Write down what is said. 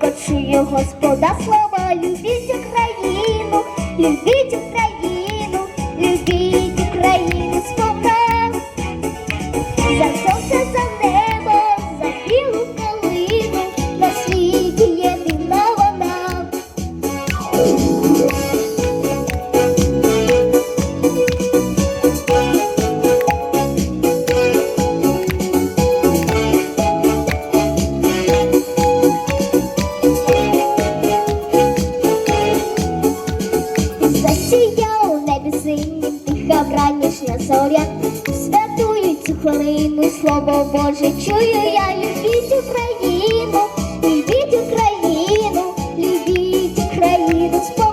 Чую Господа слова, любіть Україну, любіть Україну, любіть Україну сповна. Сіяв у небі синім, тиха вранішня зоря, святую цю хвилину, слово Боже, чую я, любіть Україну, любіть Україну, любіть Україну.